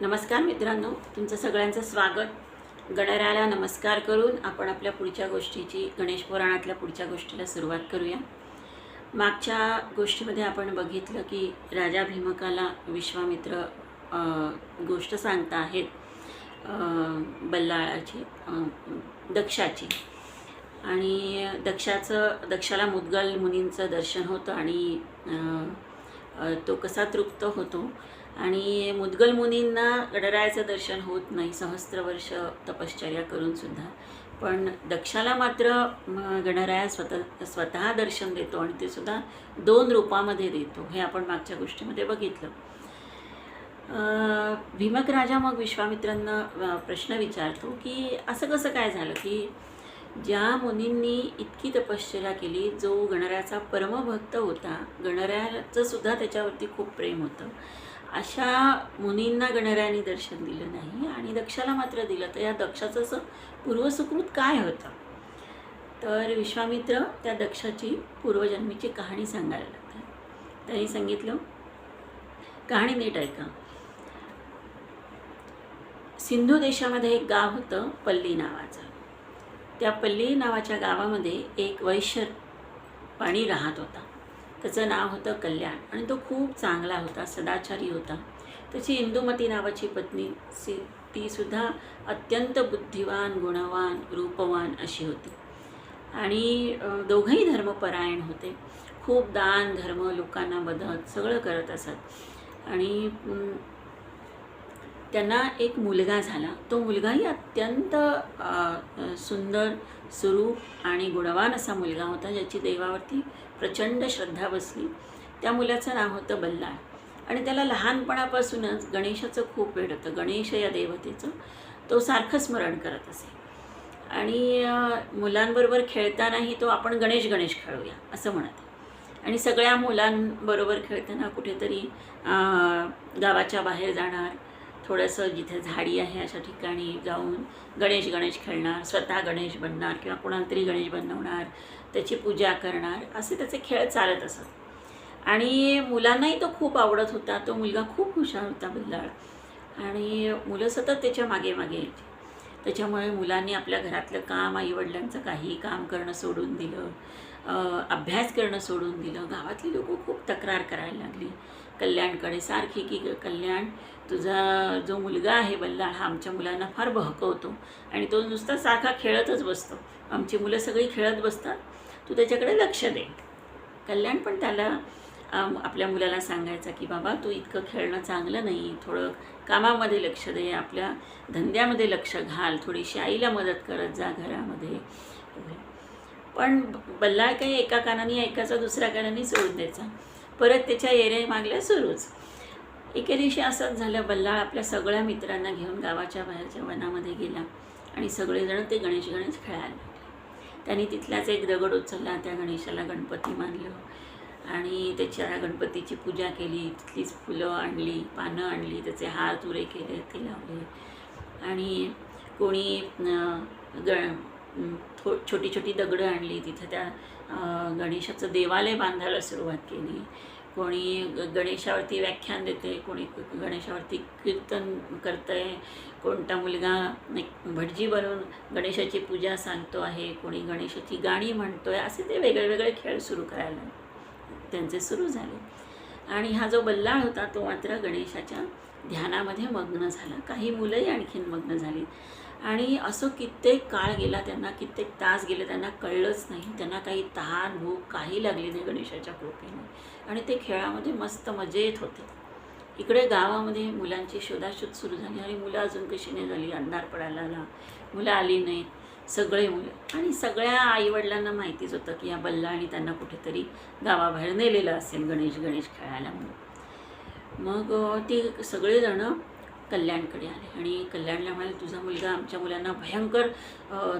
नमस्कार मित्रांनो तुमचं सगळ्यांचं स्वागत. गणरायाला नमस्कार करून आपण आपल्या पुढच्या गोष्टीची गणेश पुराणातल्या पुढच्या गोष्टीला सुरुवात करूया. मागच्या गोष्टीमध्ये आपण बघितलं की राजा भीमकाला विश्वामित्र गोष्ट सांगता आहेत बल्लाळाची दक्षाची. आणि दक्षाचं दक्षाला मुद्गल मुनींचं दर्शन होतं आणि तो कसा तृप्त होतो? आणि मुद्गल मुनींना गणरायाचं दर्शन होत नाही सहस्त्र वर्ष तपश्चर्या करूनसुद्धा पण दक्षाला मात्र गणराया स्वतः स्वतः दर्शन देतो आणि ते सुद्धा दोन रूपामध्ये देतो हे आपण मागच्या गोष्टीमध्ये बघितलं. भीमक राजा मग विश्वामित्रांना प्रश्न विचारतो की असं कसं काय झालं की ज्या मुनींनी इतकी तपश्चर्या केली जो गणरायाचा परमभक्त होता गणरायाचं सुद्धा त्याच्यावरती खूप प्रेम होतं. अशा मुनींना गणरायाने दर्शन दिलं नाही आणि दक्षाला मात्र दिलं. तर या दक्षाचं असं पूर्वसुकृत काय होतं? तर विश्वामित्र त्या दक्षाची पूर्वजन्मीची कहाणी सांगायला लागतात. त्यांनी सांगितलं कहाणी नीट ऐका. सिंधू देशामध्ये एक गाव होतं पल्ली नावाचं. त्या पल्ली नावाच्या गावामध्ये एक वैश्य पाणी राहत होता. त्याचं नाव होतं कल्याण आणि तो खूप चांगला होता सदाचारी होता. त्याची इंदुमती नावाची पत्नी सी तीसुद्धा अत्यंत बुद्धिवान गुणवान रूपवान अशी होती. आणि दोघंही धर्मपरायण होते. खूप दान धर्म लोकांना मदत सगळं करत असत. आणि त्यांना एक मुलगा झाला. तो मुलगाही अत्यंत सुंदर स्वरूप आणि गुणवान असा मुलगा होता ज्याची देवावरती प्रचंड श्रद्धा बसली. त्या मुलाचं नाव होतं बल्लाळ. आणि त्याला लहानपणापासूनच गणेशाचं खूप वेळ होतं. गणेश या देवतेचं तो सारखं स्मरण करत असे. आणि मुलांबरोबर खेळतानाही तो आपण गणेश गणेश खेळूया असं म्हणत आहे. आणि सगळ्या मुलांबरोबर खेळताना कुठेतरी गावाच्या बाहेर जाणार थोडंसं जिथे झाडी आहे अशा ठिकाणी जाऊन गणेश गणेश खेळणार स्वतः गणेश बनणार किंवा कोणाला तरी गणेश बनवणार त्याची पूजा करणार असे त्याचे खेळ चालत असत. आणि मुलांनाही तो खूप आवडत होता तो मुलगा खूप हुशार होता बल्लाळ आणि मुलं सतत त्याच्यामागे मागे यायची. त्याच्यामुळे मुलांनी आपल्या घरातलं काम आईवडिलांचं काही काम करणं सोडून दिलं. अभ्यास करणं सोडून दिलं. गावातली लोक खूप तक्रार करायला लागली. कल्याणकडे सारखी की ग- कल्याण तुझा जो मुलगा आहे बल्लाळ हा आमच्या मुलांना फार बहकवतो आणि तो नुसता सारखा खेळतच बसतो. आमची मुलं सगळी खेळत बसतात. तू त्याच्याकडे लक्ष दे. कल्याण पण त्याला आपल्या मुलाला सांगायचा की बाबा तू इतकं खेळणं चांगलं नाही. थोडं कामामध्ये लक्ष दे. आपल्या धंद्यामध्ये लक्ष घाल. थोडीशी आईला मदत करत जा घरामध्ये. पण बल्लाळ काही एका कानाने ऐकायचा दुसऱ्या कानाने सोडून द्यायचा. परत त्याच्या येरे मागल्या सुरूच. एके दिवशी असंच झालं. बल्लाळ आपल्या सगळ्या मित्रांना घेऊन गावाच्या बाहेरच्या वनामध्ये गेला आणि सगळेजण ते गणेश गणेश खेळायला लागले. त्यांनी तिथलाच एक दगड उचलला. त्या गणेशाला गणपती मानलं. आणि त्याच्या गणपतीची पूजा केली तिथलीच फुलं आणली पानं आणली त्याचे हार तुरे केले ते लावले आणि कोणी ग थो छोटी छोटी दगडं आणली तिथं त्या गणेशाचं देवालय बांधायला सुरुवात केली कोणी ग- गणेशावरती व्याख्यान देते कोणी गणेशावरती कीर्तन करतंय कोणता मुलगा भटजी बनवून गणेशाची पूजा सांगतो आहे कोणी गणेशाची गाणी म्हणतोय असे ते वेगळे वेगळे खेळ सुरू करायला लागले. त्यांचे सुरू झाले. आणि हा जो बल्लाळ होता तो मात्र गणेशाच्या ध्यानामध्ये मग्न झाला. काही मुलंही आणखीन मग्न झाली. आणि असं कित्येक काळ गेला त्यांना कित्येक तास गेले त्यांना कळलंच नाही. त्यांना काही तहान भूक काही लागली नाही गणेशाच्या कृपेने. आणि ते खेळामध्ये मस्त मजेत होते. इकडे गावामध्ये मुलांची शोधाशोध सुरू झाली आणि मुलं अजून कशी नाही झाली अंधार पडायला मुलं आली नाहीत. सगळे मुलं. आणि सगळ्या आईवडिलांना माहितीच होतं की या आणि त्यांना कुठेतरी गावाबाहेर नेलेलं असेल गणेश गणेश खेळायला म्हणून. मग ते ती सगळेजणं कल्याणकडे आले. आणि कल्याणला म्हणाले तुझा मुलगा आमच्या मुलांना भयंकर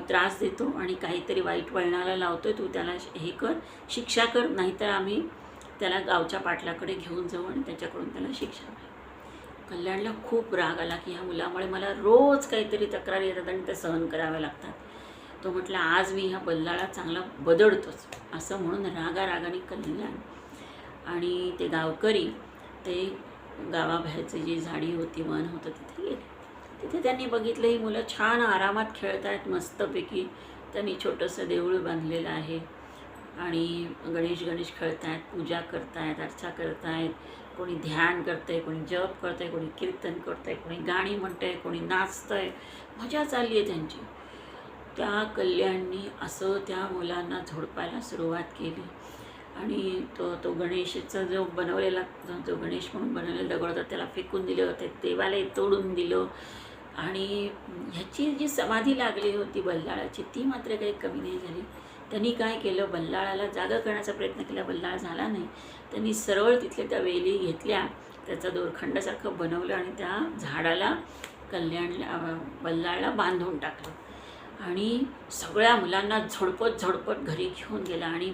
त्रास देतो आणि काहीतरी वाईट वळणाला लावतोय. तू त्याला हे कर शिक्षा कर. नाहीतर आम्ही त्याला गावच्या पाटलाकडे घेऊन जाऊ आणि त्याच्याकडून त्याला शिक्षा मिळेल. कल्याणला खूप राग आला की ह्या मुलामुळे मला रोज काहीतरी तक्रारी येतात आणि त्या सहन कराव्या लागतात. तो म्हटला आज मी ह्या बल्लाळा चांगला बदडतोच. असं म्हणून रागा रागाने कल्याण आणि ते गावकरी ते गावाबाहेरची जी झाडी होती वन होतं तिथे गेले. तिथे त्यांनी बघितलं ही मुलं छान आरामात खेळत आहेत मस्तपैकी त्यांनी छोटंसं देऊळ बांधलेलं आहे. आणि गणेश गणेश खेळत आहेत पूजा करतायत अर्चा करतायत कोणी ध्यान करतंय कोणी जप करतंय कोणी कीर्तन करतंय कोणी गाणी म्हणतंय कोणी नाचतंय. मजा चालली आहे त्यांची. त्या कल्याणनी असं त्या मुलांना झोडपायला सुरुवात केली. आणि तो तो गणेशचा जो बनवलेला जो- जो गणेश म्हणून बनवलेला दगड होता त्याला फेकून दिलं होतं देवाला तोडून दिलं. आणि ह्याची जी समाधी लागली होती बल्लाळाची ती मात्र काही कमी नाही झाली. त्यांनी काय केलं? बल्लाळाला जागा करण्याचा प्रयत्न केला. बल्लाळ झाला नाही. त्यांनी सरळ तिथल्या त्या वेली घेतल्या. त्याचा दोरखंडासारखं बनवलं आणि त्या झाडाला कल्याणला बल्लाळला बांधून टाकलं. आणि सगळ्या मुलांना झडपत झडपत घरी घेऊन गेला. आणि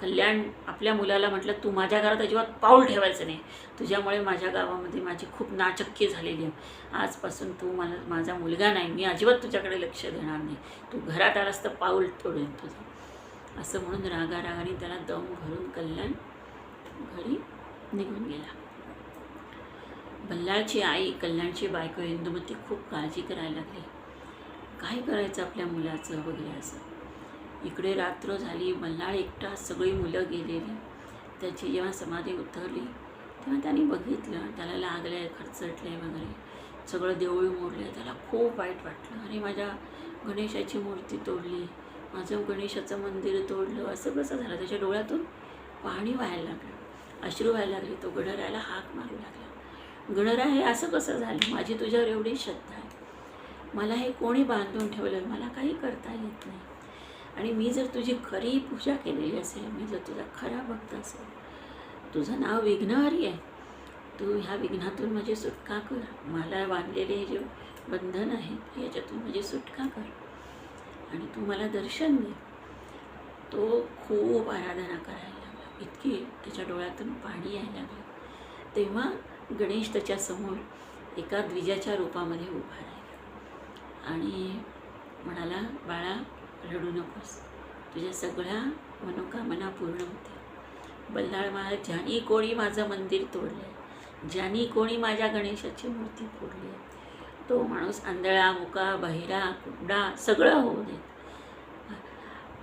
कल्याण आपल्या मुलाला म्हटलं तू माझ्या घरात अजिबात पाऊल ठेवायचं नाही. तुझ्यामुळे माझ्या गावामध्ये माझी खूप नाचक्की झालेली आहे. आजपासून तू मला माझा मुलगा नाही. मी अजिबात तुझ्याकडे लक्ष देणार नाही. तू घरात आलास तर पाऊल तोडेन तुझं. असं म्हणून रागारागाने त्याला दम भरून कल्याण घरी निघून गेला. बल्लाळची आई कल्याणची बायको इंदुमती खूप काळजी करायला लागली. काय करायचं आपल्या मुलाचं वगैरे असं? इकडे रात्र झाली मल्हाळ एकटा सगळी मुलं गेलेली. त्याची जेव्हा समाधी उतरली तेव्हा त्यांनी बघितलं त्याला लागलं आहे खरचटले वगैरे. सगळं देऊळ मोडलं त्याला खूप वाईट वाटलं. अरे माझ्या गणेशाची मूर्ती तोडली माझं गणेशाचं मंदिर तोडलं असं कसं झालं? त्याच्या डोळ्यातून पाणी व्हायला लागलं. अश्रू व्हायला लागले तो गणरायाला हाक मारू लागला. गणराय हे असं कसं झालं? माझी तुझ्यावर एवढी श्रद्धा आहे. मला हे कोणी बांधून ठेवलं मला काही करता येत नाही. आणि मी जर तुझी खरी पूजा केलेली असेल मी जर तुझा खरा भक्त असेल तुझं नाव विघ्नहरी आहे तू ह्या विघ्नातून माझी सुटका कर. मला बांधलेले हे जे बंधन आहे याच्यातून माझी सुटका कर. आणि तू मला दर्शन दे. तो खूप आराधना करायला लागला. इतकी त्याच्या डोळ्यातून पाणी यायला लागलं. तेव्हा गणेश त्याच्यासमोर एका द्विजाच्या रूपामध्ये उभा राहिला. आणि म्हणाला बाळा रडू नकोस. तुझ्या सगळ्या मनोकामना पूर्ण होते बल्लाळ महाराज ज्यानी कोणी माझं मंदिर तोडलं ज्यानी कोणी माझ्या गणेशाची मूर्ती फोडली आहे तो माणूस आंधळा मुका बहिरा कुंडा सगळं होऊ देत.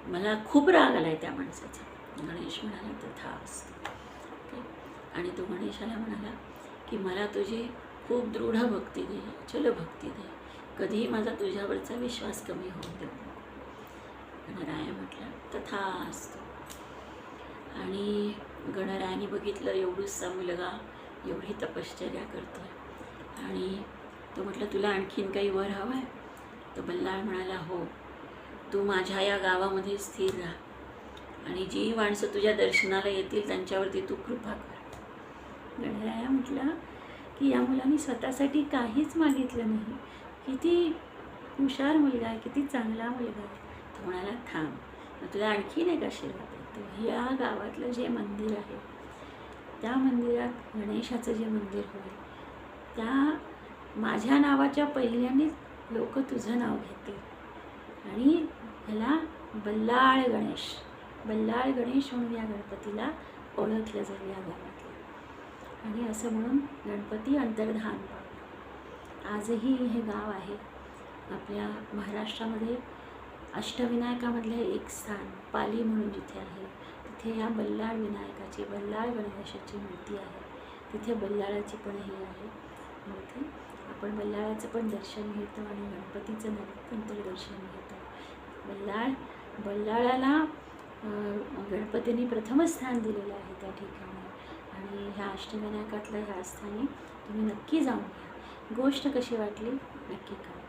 मला खूप राग आला आहे त्या माणसाचा. गणेश म्हणाला तथा असतो. आणि तो गणेशाला म्हणाला की मला तुझी खूप दृढ भक्ती दे चल भक्ती दे. कधीही माझा तुझ्यावरचा विश्वास कमी होऊ देऊ गणराया म्हटलं तथा असतो. आणि गणरायाने बघितलं एवढूसा मुलगा एवढी तपश्चर्या करतोय. आणि तो म्हटलं तुला आणखीन काही वर हवं आहे तर बल्लाळ म्हणाला हो. तू माझ्या या गावामध्ये स्थिर राहा. आणि जी माणसं तुझ्या दर्शनाला येतील त्यांच्यावरती तू कृपा कर. गणराया म्हटला की या मुलांनी स्वतःसाठी काहीच मागितलं नाही. किती हुशार मुलगा आहे किती चांगला मुलगा आहे. तो म्हणाला थांब तुला आणखीन एक आशीर्वाद देतो ह्या गावातलं जे मंदिर आहे त्या मंदिरात गणेशाचं जे मंदिर होईल त्या माझ्या नावाच्या पहिल्यानेच लोक तुझं नाव घेतील. आणि ह्याला बल्लाळ गणेश बल्लाळ गणेश म्हणून या गणपतीला ओळखलं जाईल या गावातलं. आणि असं म्हणून गणपती अंतर्धान आजही हे गाव आहे. आपल्या महाराष्ट्रामध्ये अष्टविनायकामधले एक स्थान पाली म्हणून जिथे आहे तिथे या बल्लाळ विनायकाची बल्लाळ गणेशाची मूर्ती आहे. तिथे बल्लाळाची पण हे आहे. मूर्ती आपण बल्लाळाचं पण दर्शन घेतो आणि गणपतीचं नंतर दर्शन घेतो. बल्लाळ बल्लाळाला गणपतींनी प्रथम स्थान दिलेलं आहे त्या ठिकाणी. आणि ह्या अष्टविनायकातल्या ह्या स्थानी तुम्ही नक्की जाऊन घ्या गोष्ट कशी वाटली? नक्की करा